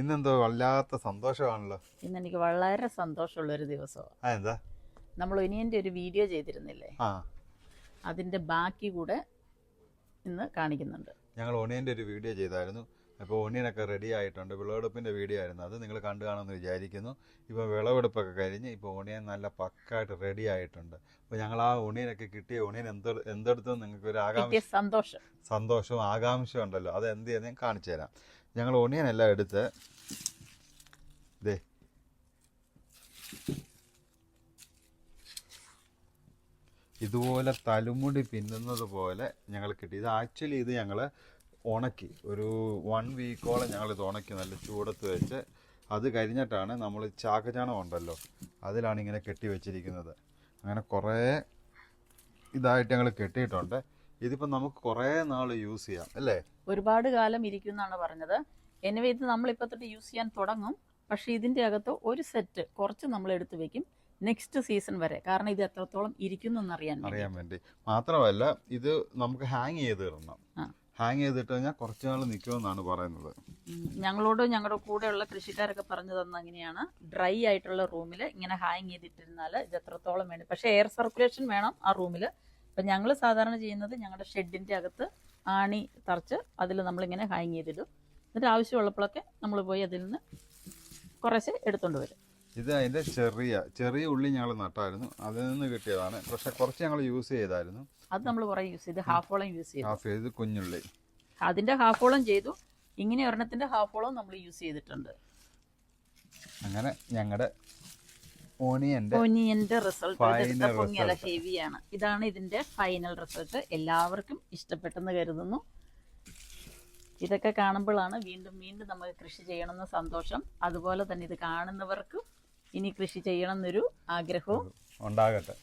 ഇന്നെന്തോ വല്ലാത്ത സന്തോഷമാണല്ലോ. ഇന്ന് എനിക്ക് വളരെ സന്തോഷമുള്ള ഒരു ദിവസമാണ് എന്താ നമ്മൾ ഒനിയന്റെ ഒരു വീഡിയോ ചെയ്തിരുന്നില്ലേ? അതിന്റെ ബാക്കി കൂടെ ഇന്ന് കാണിക്കുന്നുണ്ട്. ഞങ്ങൾ ഓണിയന്റെ ഒരു വീഡിയോ ചെയ്തായിരുന്നു. അപ്പോൾ ഓണിയനൊക്കെ റെഡി ആയിട്ടുണ്ട്. വിളവെടുപ്പിന്റെ വീഡിയോ ആയിരുന്നു. അത് നിങ്ങൾ കണ്ടു കാണുമെന്ന് വിചാരിക്കുന്നു. ഇപ്പോൾ വിളവെടുപ്പൊക്കെ കഴിഞ്ഞ് ഇപ്പോൾ ഓണിയൻ നല്ല പക്കായിട്ട് റെഡി ആയിട്ടുണ്ട്. അപ്പോൾ ഞങ്ങൾ ആ ഓണിയനൊക്കെ കിട്ടിയ ഓണിയൻ എന്ത് എന്തെടുത്തും നിങ്ങൾക്ക് ഒരു ആകാംക്ഷ സന്തോഷം. സന്തോഷവും ആകാംക്ഷയും ഉണ്ടല്ലോ. അത് എന്ത് ചെയ്യുന്നത് ഞാൻ കാണിച്ചു തരാം ഞങ്ങൾ ഓണിയൻ എല്ലാം എടുത്ത് ദേ. ഇതുപോലെ തലമുടി പിന്നുന്നത് പോലെ ഞങ്ങൾ കിട്ടി. ഇത് ആക്ച്വലി ഇത് ഞങ്ങൾ ഉണക്കി. ഒരു വൺ വീക്കോളം ഞങ്ങൾ ഇത് ഉണക്കി നല്ല ചൂടത്ത് വെച്ച് അത് കഴിഞ്ഞിട്ടാണ് നമ്മൾ ചാക്കചാണം ഉണ്ടല്ലോ അതിലാണ് ഇങ്ങനെ കെട്ടി വെച്ചിരിക്കുന്നത്. അങ്ങനെ കുറേ ഇതായിട്ട് ഞങ്ങൾ കെട്ടിയിട്ടുണ്ട്. ഇതിപ്പോൾ നമുക്ക് കുറേ നാൾ യൂസ് ചെയ്യാം അല്ലേ? ഒരുപാട് കാലം ഇരിക്കും എന്നാണ് പറഞ്ഞത്. എനിവേ ഇത് നമ്മൾ നമ്മളിപ്പോൾ തൊട്ട് യൂസ് ചെയ്യാൻ തുടങ്ങും. പക്ഷേ ഇതിന്റെ അകത്ത് ഒരു സെറ്റ് കുറച്ച് നമ്മൾ എടുത്തു വെക്കും നെക്സ്റ്റ് സീസൺ വരെ. കാരണം ഇത് എത്രത്തോളം ഇരിക്കുന്നു എന്നറിയാൻ അറിയാൻ വേണ്ടി. മാത്രമല്ല ഇത് നമുക്ക് ഹാങ് ചെയ്ത് ഇടണം. ഹാങ് ചെയ്തിട്ട് കഴിഞ്ഞാൽ കുറച്ച് നാൾ നിൽക്കുമെന്നാണ് പറയുന്നത്. ഞങ്ങളോട് ഞങ്ങളുടെ കൂടെയുള്ള കൃഷിക്കാരൊക്കെ പറഞ്ഞു തന്ന അങ്ങനെയാണ്. ഡ്രൈ ആയിട്ടുള്ള റൂമിൽ ഇങ്ങനെ ഹാങ് ചെയ്തിട്ടിരുന്നാൽ ഇത് എത്രത്തോളം വേണം പക്ഷേ എയർ സർക്കുലേഷൻ വേണം ആ റൂമിൽ അപ്പം ഞങ്ങൾ സാധാരണ ചെയ്യുന്നത് ഞങ്ങളുടെ ഷെഡിന്റെ അകത്ത് ആണി തറച്ച് അതിൽ നമ്മളിങ്ങനെ ഹാങ് ചെയ്തിടും. എന്നിട്ട് ആവശ്യമുള്ളപ്പോഴൊക്കെ നമ്മൾ പോയി അതിൽ നിന്ന് കുറേശ്ശെ എടുത്തുകൊണ്ട് വരും. ഇത് അതിന്റെ ചെറിയ ചെറിയ ഉള്ളി ഞങ്ങൾ നട്ടായിരുന്നു. അതിൽ നിന്ന് കിട്ടിയതാണ്. പക്ഷെ കുറച്ച് ഞങ്ങൾ യൂസ് ചെയ്തായിരുന്നു. അത് നമ്മൾ കുറേ യൂസ് ചെയ്ത് ഹാഫോളം യൂസ് ചെയ്തു. ഹാഫ് ചെയ്ത് കുഞ്ഞുള്ളി. അതിന്റെ ഹാഫോളം ചെയ്തു. ഇങ്ങനെ ഒരെണ്ണത്തിന്റെ ഹാഫോളം നമ്മൾ യൂസ് ചെയ്തിട്ടുണ്ട്. അങ്ങനെ ഞങ്ങളുടെ ഓണിയന്റെ ഓണിയന്റെ റിസൾട്ട് പൊങ്ങിയല. ഹെവിയാണ്. ഇതാണ് ഇതിന്റെ ഫൈനൽ റിസൾട്ട് എല്ലാവർക്കും ഇഷ്ടപ്പെട്ടെന്ന് കരുതുന്നു. ഇതൊക്കെ കാണുമ്പോഴാണ് വീണ്ടും വീണ്ടും നമുക്ക് കൃഷി ചെയ്യണമെന്ന സന്തോഷം. അതുപോലെ തന്നെ ഇത് കാണുന്നവർക്കും ഇനി കൃഷി ചെയ്യണം എന്നൊരു ആഗ്രഹവും ഉണ്ടാകട്ടെ.